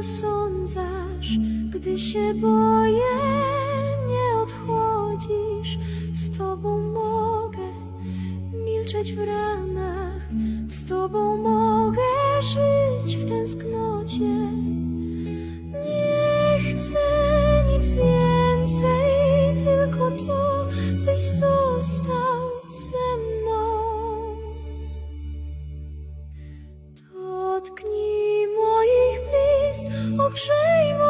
osądzasz, gdy się boję, nie odchodzisz. Z tobą mogę milczeć w ranach, z tobą mogę żyć w tęsknocie. 水墨